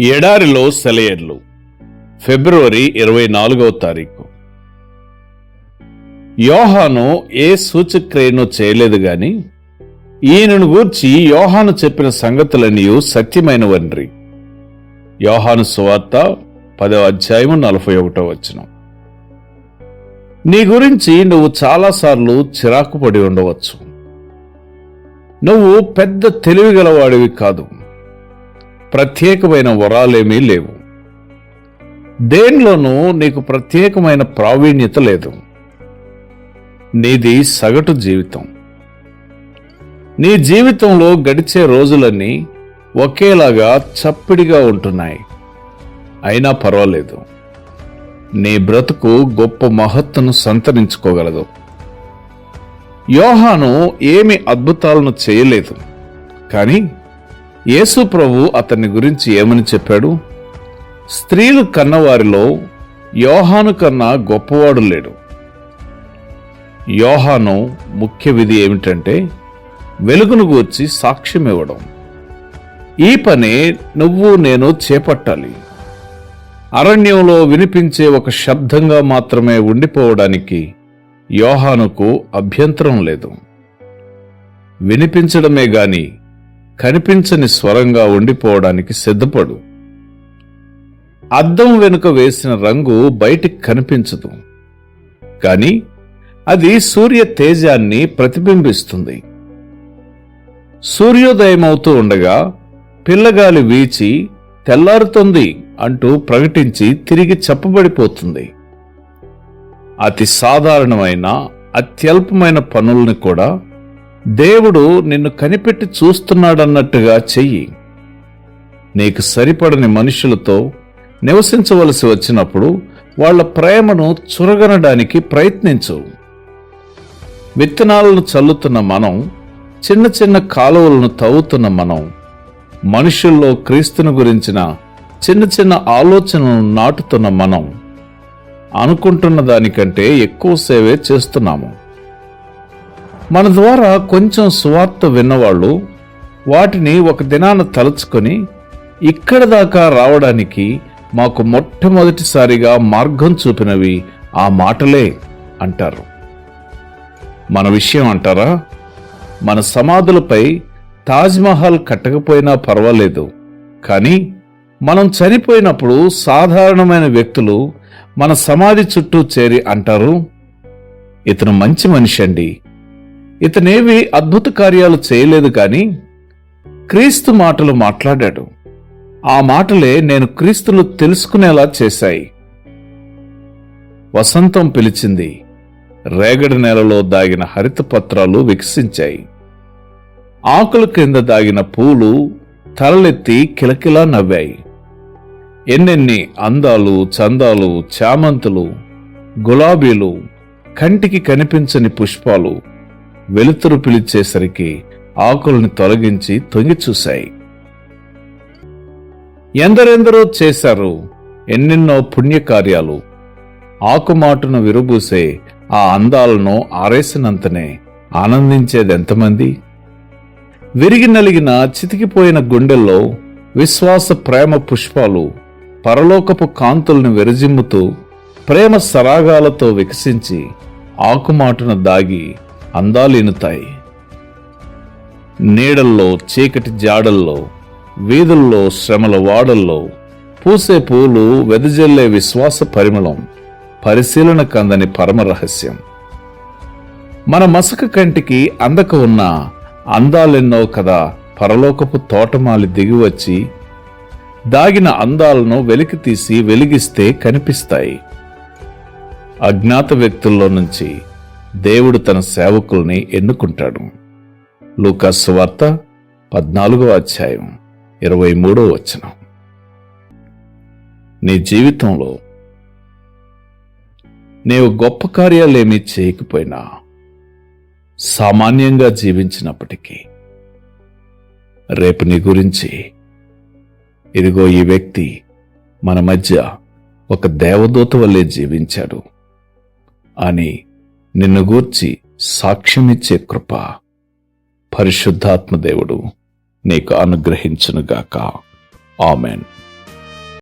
ఎడారిలో సెలయర్లు. ఫిబ్రవరి ఇరవై నాలుగవ తారీఖు. యోహాను ఏ సూచక్రియను చేయలేదు గాని ఈయనను గూర్చి యోహాను చెప్పిన సంగతులన్నీ సత్యమైనవన్రి. యోహాను సువార్త పదవ అధ్యాయము నలభై ఒకటో వచ్చిన నీ గురించి నువ్వు చాలాసార్లు చిరాకు పడి ఉండవచ్చు. నువ్వు పెద్ద తెలివిగలవాడివి కాదు. ప్రత్యేకమైన వరాలేమీ లేవు. దేనిలోనూ నీకు ప్రత్యేకమైన ప్రావీణ్యత లేదు. నీది సగటు జీవితం. నీ జీవితంలో గడిచే రోజులన్నీ ఒకేలాగా చప్పిడిగా ఉంటున్నాయి. అయినా పర్వాలేదు. నీ బ్రతుకు గొప్ప మహత్తును సంతరించుకోగలదు. యోహాను ఏమి అద్భుతాలను చేయలేదు. కానీ యేసు ప్రభు అతని గురించి ఏమని చెప్పాడు? స్త్రీలు కన్నవారిలో యోహాను కన్నా గొప్పవాడు లేడు. యోహాను ముఖ్య విధి ఏమిటంటే వెలుగును గూర్చి సాక్ష్యం ఇవ్వడం ఈ పని నువ్వు నేను చేపట్టాలి. అరణ్యంలో వినిపించే ఒక శబ్దంగా మాత్రమే ఉండిపోవడానికి యోహానుకు అభ్యంతరం లేదు. వినిపించడమే గాని కనిపించని స్వరంగా ఉండిపోవడానికి సిద్ధపడు. అద్దం వెనుక వేసిన రంగు బయటికి కనిపించదు. కానీ అది సూర్య తేజాన్ని ప్రతిబింబిస్తుంది. సూర్యోదయమవుతూ ఉండగా పిల్లగాలి వీచి తెల్లారుతుంది అంటూ ప్రకటించి తిరిగి చెప్పబడిపోతుంది. అతి సాధారణమైన అత్యల్పమైన పనుల్ని కూడా దేవుడు నిన్ను కనిపెట్టి చూస్తున్నాడన్నట్టుగా చెయ్యి. నీకు సరిపడని మనుషులతో నివసించవలసి వచ్చినప్పుడు వాళ్ళ ప్రేమను చురగనడానికి ప్రయత్నించు. విత్తనాలను చల్లుతున్న మనం చిన్న చిన్న కాలువలను తవ్వుతున్న మనం మనుషుల్లో క్రీస్తుని గురించిన చిన్న చిన్న ఆలోచనలను నాటుతున్న మనం అనుకుంటున్న దానికంటే ఎక్కువ సేవే చేస్తున్నాము. మన ద్వారా కొంచెం సువార్త విన్నవాళ్ళు వాటిని ఒక దినాన తలుచుకొని ఇక్కడ దాకా రావడానికి మాకు మొట్టమొదటిసారిగా మార్గం చూపినవి ఆ మాటలే అంటారు. మన విషయం అంటారా? మన సమాధులపై తాజ్మహల్ కట్టకపోయినా పర్వాలేదు. కానీ మనం చనిపోయినప్పుడు సాధారణమైన వ్యక్తులు మన సమాధి చుట్టూ చేరి అంటారు? ఇతను మంచి మనిషి అండి. ఇతనేవి అద్భుత కార్యాలు చేయలేదు కానీ క్రీస్తు మాటలు మాట్లాడాడు. ఆ మాటలే నేను క్రీస్తులు తెలుసుకునేలా చేశాయి. వసంతం పిలిచింది. రేగడి నేలలో దాగిన హరిత పత్రాలు వికసించాయి. ఆకుల క్రింద దాగిన పూలు తలలెత్తి కిలకిలా నవ్వాయి. ఎన్నెన్ని అందాలు చందాలు చామంతులు గులాబీలు కంటికి కనిపించని పుష్పాలు వెలుతురు పిలిచేసరికి ఆకుల్ని తొలగించి తొంగి చూశాయి. ఎందరెందరో చేశారు ఎన్నెన్నో పుణ్యకార్యాలు. ఆకుమాటును విరుబూసే ఆ అందాలను ఆరేసినంతనే ఆనందించేదెంతమంది? విరిగి నలిగిన చితికిపోయిన గుండెల్లో విశ్వాస ప్రేమ పుష్పాలు పరలోకపు కాంతుల్ని విరజిమ్ముతూ ప్రేమ సరాగాలతో వికసించి ఆకుమాటును దాగి అందాలినుతాయి. నీడల్లో చీకటి జాడల్లో వీధుల్లో శ్రమల వాడల్లో పూసే పూలు వెదజల్లే విశ్వాస పరిమళం పరిశీలన కందని పరమ రహస్యం. మన మసక కంటికి అందక ఉన్న అందాలెన్నో కదా పరలోకపు తోటమాలి దిగివచ్చి దాగిన అందాలను వెలికి తీసి వెలిగిస్తే కనిపిస్తాయి. అజ్ఞాత వ్యక్తుల్లో నుంచి దేవుడు తన సేవకుల్ని ఎన్నుకుంటాడు. లూకాసు వార్త పద్నాలుగో అధ్యాయం ఇరవై మూడో వచనం. నీ జీవితంలో నీవు గొప్ప కార్యాలేమీ చేయకపోయినా సామాన్యంగా జీవించినప్పటికీ రేపు నీ గురించి ఇదిగో ఈ వ్యక్తి మన మధ్య ఒక దేవదూత వల్లే జీవించాడు. అని నిన్ను గూర్చి సాక్ష్యమిచ్చే కృప పరిశుద్ధాత్మ దేవుడు నీకు అనుగ్రహించునుగాక. ఆమెన్.